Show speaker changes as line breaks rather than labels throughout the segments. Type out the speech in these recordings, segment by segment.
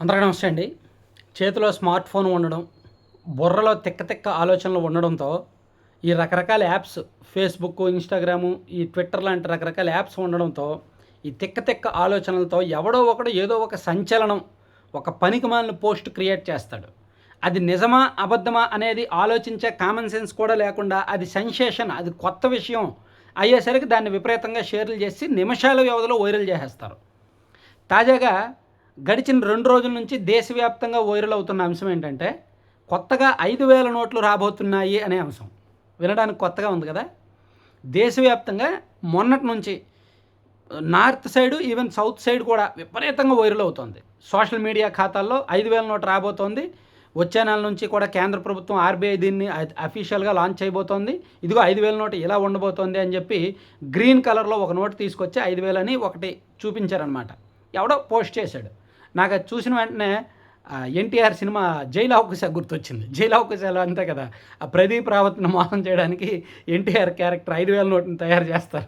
అందరికీ నమస్తే అండి. చేతిలో స్మార్ట్ ఫోన్ ఉండడం బుర్రలో తిక్క తిక్క ఆలోచనలు ఉండడంతో ఈ రకరకాల యాప్స్ ఫేస్బుక్ ఇన్స్టాగ్రాము ఈ ట్విట్టర్ లాంటి రకరకాల యాప్స్ ఉండడంతో ఈ తిక్క తిక్క ఆలోచనలతో ఎవడో ఒకడు ఏదో ఒక సంచలనం ఒక పనికి మాలిన పోస్ట్ క్రియేట్ చేస్తాడు. అది నిజమా అబద్ధమా అనేది ఆలోచించే కామన్ సెన్స్ కూడా లేకుండా అది సెన్సేషన్ అది కొత్త విషయం అయ్యేసరికి దాన్ని విపరీతంగా షేర్లు చేసి నిమిషాల వ్యవధిలో వైరల్ చేసేస్తారు. తాజాగా గడిచిన రెండు రోజుల నుంచి దేశవ్యాప్తంగా వైరల్ అవుతున్న అంశం ఏంటంటే కొత్తగా ఐదు వేల నోట్లు రాబోతున్నాయి అనే అంశం. వినడానికి కొత్తగా ఉంది కదా? దేశవ్యాప్తంగా మొన్నటి నుంచి north side even south side కూడా విపరీతంగా వైరల్ అవుతుంది. సోషల్ మీడియా ఖాతాల్లో ఐదు వేల నోటు రాబోతోంది. వచ్చే నెల నుంచి కూడా కేంద్ర ప్రభుత్వం ఆర్బీఐ దీన్ని అఫీషియల్గా లాంచ్ చేయబోతోంది. ఇదిగో ఐదు వేల నోటు ఇలా ఉండబోతోంది అని చెప్పి గ్రీన్ కలర్లో ఒక నోటు తీసుకొచ్చి ఐదు వేలని ఒకటి చూపించారనమాట ఎవడో పోస్ట్ చేశాడు. నాకు అది చూసిన వెంటనే ఎన్టీఆర్ సినిమా జైలు అవకాశ గుర్తొచ్చింది. జైలు అవకాశాలు అంతే కదా. ఆ ప్రదీప్ రావత్ను మోసం చేయడానికి ఎన్టీఆర్ క్యారెక్టర్ ఐదు వేల నోట్ని తయారు చేస్తారు.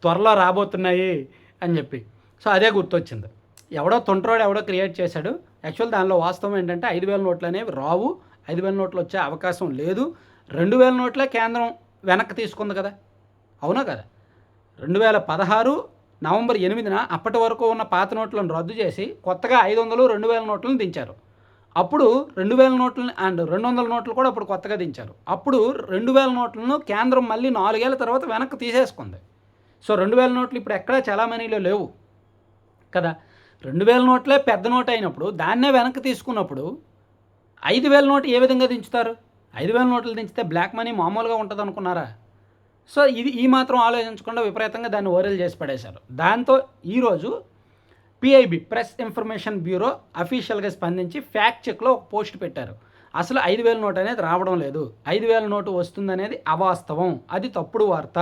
త్వరలో రాబోతున్నాయి అని చెప్పి. సో అదే గుర్తొచ్చింది. ఎవడో తొంటరోడు ఎవడో క్రియేట్ చేశాడు. యాక్చువల్ దానిలో వాస్తవం ఏంటంటే ఐదు వేల నోట్లు అనేవి రావు. ఐదు వేల నోట్లు వచ్చే అవకాశం లేదు. రెండు వేల నోట్లే కేంద్రం వెనక్కి తీసుకుంది కదా. అవునా కదా. రెండు వేల పదహారు నవంబర్ ఎనిమిదిన అప్పటి వరకు ఉన్న పాత నోట్లను రద్దు చేసి కొత్తగా ఐదు వందలు రెండు వేల నోట్లను దించారు. అప్పుడు రెండు వేల నోట్లని అండ్ రెండు వందల నోట్లు కూడా అప్పుడు కొత్తగా దించారు. అప్పుడు రెండు వేల నోట్లను కేంద్రం మళ్ళీ నాలుగేళ్ళ తర్వాత వెనక్కి తీసేసుకుంది. సో రెండు వేల నోట్లు ఇప్పుడు ఎక్కడా చలామణిలో లేవు. కదా? రెండు వేల నోట్లే పెద్ద నోట్ అయినప్పుడు దాన్నే వెనక్కి తీసుకున్నప్పుడు ఐదు వేల నోటు ఏ విధంగా దించుతారు? ఐదు వేల నోట్లు దించితే బ్లాక్ మనీ మామూలుగా ఉంటుంది అనుకున్నారా సో ఇది ఈ మాత్రం ఆలోచించకుండా విపరీతంగా దాన్ని ఓరల్ చేసి పడేశారు. దాంతో ఈరోజు పిఐబి ప్రెస్ ఇన్ఫర్మేషన్ బ్యూరో అఫీషియల్గా స్పందించి ఫ్యాక్ట్ చెక్లో ఒక పోస్ట్ పెట్టారు. అసలు ఐదు వేల నోటు అనేది రావడం లేదు. ఐదు వేల నోటు వస్తుందనేది అవాస్తవం. అది తప్పుడు వార్త.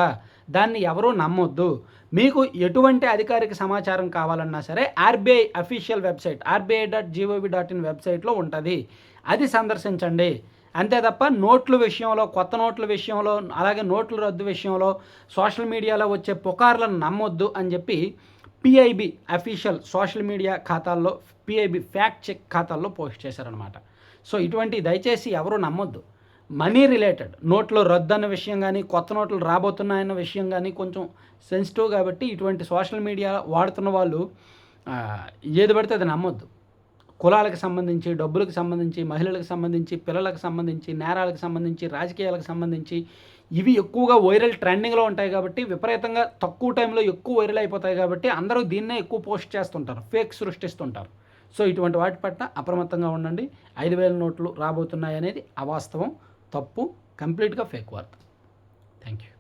దాన్ని ఎవరూ నమ్మొద్దు. మీకు ఎటువంటి అధికారిక సమాచారం కావాలన్నా సరే RBI official website RBI dot G O V dot in వెబ్సైట్లో ఉంటుంది. అది సందర్శించండి. అంతే తప్ప నోట్ల విషయంలో కొత్త నోట్ల విషయంలో అలాగే నోట్ల రద్దు విషయంలో సోషల్ మీడియాలో వచ్చే పుకార్లను నమ్మొద్దు అని చెప్పి పిఐబి అఫీషియల్ సోషల్ మీడియా ఖాతాల్లో పిఐబి ఫ్యాక్ట్ చెక్ ఖాతాల్లో పోస్ట్ చేశారనమాట సో ఇటువంటి దయచేసి ఎవరు నమ్మొద్దు. మనీ రిలేటెడ్ నోట్లు రద్దు అన్న విషయం కానీ కొత్త నోట్లు రాబోతున్నాయన్న విషయం కానీ కొంచెం సెన్సిటివ్ కాబట్టి ఇటువంటి సోషల్ మీడియా వాడుతున్న వాళ్ళు ఏది పడితే అది నమ్మొద్దు. కులాలకు సంబంధించి డబ్బులకు సంబంధించి మహిళలకు సంబంధించి పిల్లలకు సంబంధించి నేరాలకు సంబంధించి రాజకీయాలకు సంబంధించి ఇవి ఎక్కువగా వైరల్ ట్రెండింగ్లో ఉంటాయి కాబట్టి విపరీతంగా తక్కువ టైంలో ఎక్కువ వైరల్ అయిపోతాయి కాబట్టి అందరూ దీన్నే ఎక్కువ పోస్ట్ చేస్తుంటారు ఫేక్ సృష్టిస్తుంటారు. సో ఇటువంటి వాటి పట్ల అప్రమత్తంగా ఉండండి. ఐదు వేల నోట్లు రాబోతున్నాయి అనేది అవాస్తవం తప్పు కంప్లీట్గా ఫేక్ వార్త. Thank you